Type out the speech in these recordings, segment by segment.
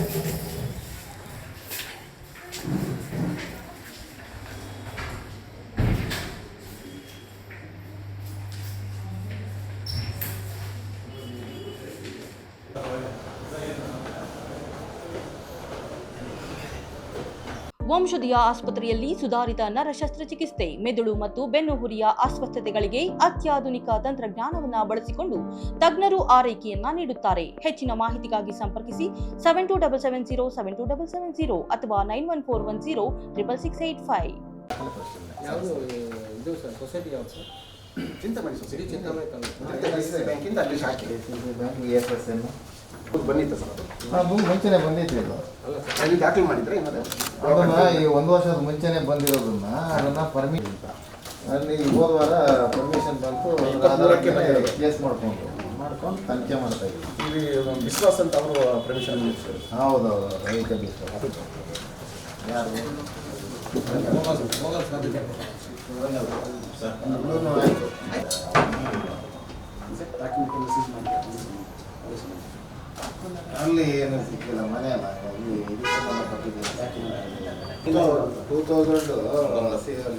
Thank you. ವಂಶದಿಯ ಆಸ್ಪತ್ರೆಯಲ್ಲಿ ಸುಧಾರಿತ ನರ ಶಸ್ತ್ರಚಿಕಿತ್ಸೆ ಮೆದುಳು ಮತ್ತು ಬೆನ್ನುಹುರಿಯ ಅಸ್ವಸ್ಥತೆಗಳಿಗೆ ಅತ್ಯಾಧುನಿಕ ತಂತ್ರಜ್ಞಾನವನ್ನು ಬಳಸಿಕೊಂಡು ತಜ್ಞರು ಆರೈಕೆಯನ್ನ ನೀಡುತ್ತಾರೆ. ಹೆಚ್ಚಿನ ಮಾಹಿತಿಗಾಗಿ ಸಂಪರ್ಕಿಸಿ seven two double seven zero seven two double seven zero ಅಥವಾ nine one four one zero triple six eight five Chintamani society Chintamani ಬ್ಯಾಂಕಿಂದ ಅಲ್ಲಿ ಶಾಖೆ. ಬ್ಯಾಂಕ್ ಎಸ್ ಎಸ್ ಹೌದು, ಬಂದಿತ್ತು ಸರ್ ಅದು? ಅದು ಮುಂಚೆನೆ ಬಂದಿತ್ತು ಇದು. ಅಲ್ಲ ಸರ್ ಅಲ್ಲಿ ದಾಖಲು ಮಾಡಿದ್ರೆ ಏನಾದ್ರೆ ಅದನ್ನ ಈ ಒಂದು ವರ್ಷದ ಮುಂಚೆನೆ ಬಂದಿರೋದನ್ನ ಅದನ್ನ ಪರ್ಮಿ ಅಲ್ಲಿ ಹೋದ ವಾರ ಪರ್ಮಿಷನ್ ಬಂತು. ಕೇಸ್ ಮಾಡ್ಕೊಂಡು ಮಾಡ್ಕೊಂಡು? ತನಿಖೆ ಮಾಡ್ತಾ ಇಲ್ಲಿ ಒಂದು ವಿಶ್ವಾಸ್ ಅಂತ ಅವರು ಪರ್ಮಿಷನ್ ಹೌದೌದು ರೈತ. ಯಾರು? ಇನ್ನೂನು ಆಯ್ತು. ಅಲ್ಲಿ ಏನು ಸಿಕ್ಕಿಲ್ಲ ಮನೆ ಅಲ್ಲ ಅಲ್ಲಿ ಇದಕ್ಕೆ ಸಂಬಂಧಪಟ್ಟಿದೆ two thousand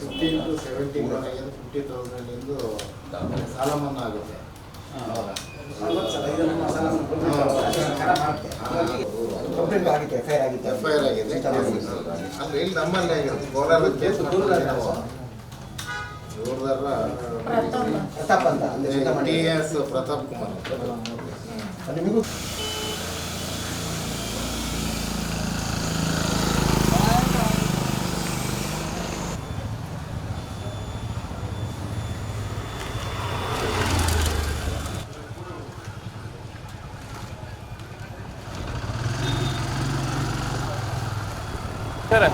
fifteen to seventeen fifty ತೌಸಂಡಿಂದು ಸಾಲ ಮನ್ನಾ ಆಗುತ್ತೆ. ಎಫ್ ಐ ಆರ್ ಆಗಿದೆ. ಅಂದ್ರೆ ಇಲ್ಲಿ ನಮ್ಮಲ್ಲಿ ಆಗಿರುತ್ತೆ ಕೋಲಾರ ಕೇಸ್ ಪ್ರತಾಪ್ ಅಂತ. T S Pratap Kumar. ನಿಮಗೂ ಸರ್